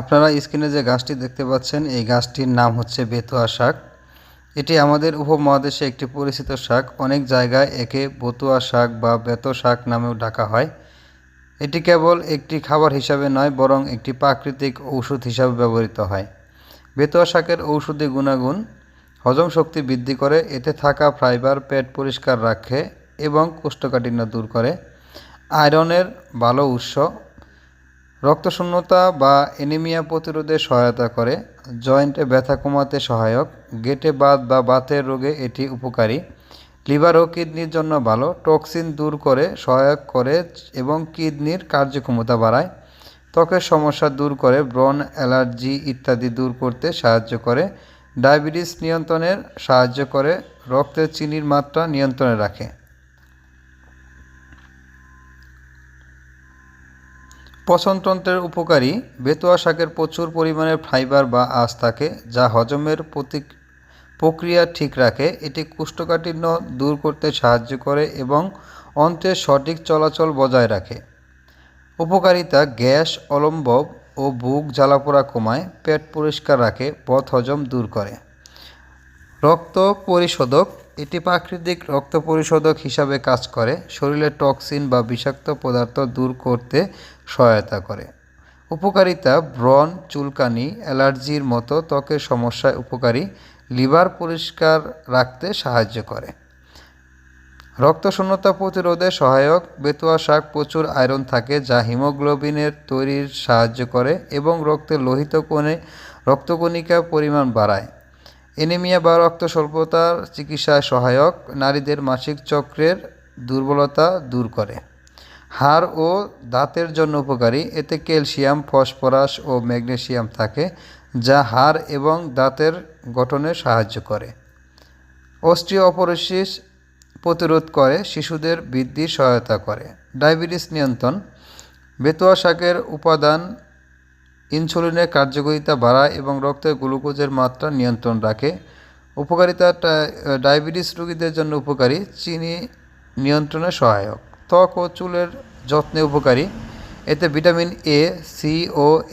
আপনারা স্ক্রিনে যে গাছটি দেখতে পাচ্ছেন, এই গাছটির নাম হচ্ছে বেতুয়া শাক। এটি আমাদের উপমহাদেশে একটি পরিচিত শাক। অনেক জায়গায় একে বতুয়া শাক বা বেত শাক নামেও ডাকা হয়। এটি কেবল একটি খাবার হিসাবে নয়, বরং একটি প্রাকৃতিক ঔষধ হিসাবে ব্যবহৃত হয়। বেতুয়া শাকের ঔষধি গুণাগুণ, হজম শক্তি বৃদ্ধি করে, এতে থাকা ফাইবার, পেট পরিষ্কার রাখে এবং কোষ্ঠকাঠিন্য দূর করে। আয়রনের ভালো উৎস রক্তশূন্যতা বা অ্যানিমিয়া প্রতিরোধে সহায়তা করে। জয়েন্টে ব্যথা কমাতে সহায়ক। গেটে বাত বা বাতের রোগে এটি উপকারী। লিভার ও কিডনির জন্য ভালো। টক্সিন দূর করে, সহায়ক করে এবং কিডনির কার্যক্ষমতা বাড়ায়। ত্বকের সমস্যা দূর করে ব্রন অ্যালার্জি ইত্যাদি দূর করতে সাহায্য করে। ডায়াবেটিস নিয়ন্ত্রণের সাহায্য করে। রক্তের চিনির মাত্রা নিয়ন্ত্রণে রাখে। পচনতন্ত্রের উপকারী বেতোয়া শাকের প্রচুর পরিমাণে ফাইবার বা আঁশ থাকে, যা হজমের প্রতিক প্রক্রিয়া ঠিক রাখে। এটি কোষ্ঠকাঠিন্য দূর করতে সাহায্য করে এবং অন্ত্রের সঠিক চলাচল বজায় রাখে। উপকারিতা, গ্যাস, অলম্বব ও বুক জ্বালাপোড়া কমায়, পেট পরিষ্কার রাখে, পথ হজম দূর করে। রক্ত পরিশোধক এটি প্রাকৃতিক রক্ত পরিশোধক হিসাবে কাজ করে, শরীরে টক্সিন বা বিষাক্ত পদার্থ দূর করতে সহায়তা করে। উপকারিতা, ব্রণ, চুলকানি, অ্যালার্জির মতো ত্বকের সমস্যায় উপকারী, লিভার পরিষ্কার রাখতে সাহায্য করে। রক্তশূন্যতা প্রতিরোধে সহায়ক, বেতুয়া শাক প্রচুর আয়রন থাকে যা হিমোগ্লোবিনের তৈরির সাহায্য করে এবং রক্তে লোহিত কোণে রক্তকণিকা পরিমাণ বাড়ায়। এনিমিয়া বা রক্ত স্বল্পতার চিকিৎসায় সহায়ক, নারীদের মাসিক চক্রের দুর্বলতা দূর করে। হাড় ও দাঁতের জন্য উপকারী। এতে ক্যালসিয়াম, ফসফরাস ও ম্যাগনেসিয়াম থাকে, যা হাড় এবং দাঁতের গঠনে সাহায্য করে। অস্টিওপরোসিস প্রতিরোধ করে, শিশুদের বৃদ্ধির সহায়তা করে। ডায়াবেটিস নিয়ন্ত্রণ। বেতুয়া শাকের উপাদান ইনসুলিনের কার্যকারিতা বাড়ায় এবং রক্তে গ্লুকোজের মাত্রা নিয়ন্ত্রণ রাখে। উপকারিতা ডায়াবেটিস রোগীদের জন্য উপকারী, চিনি নিয়ন্ত্রণে সহায়ক। ত্বক ও চুলের যত্নে উপকারী। এতে ভিটামিন এ সি ও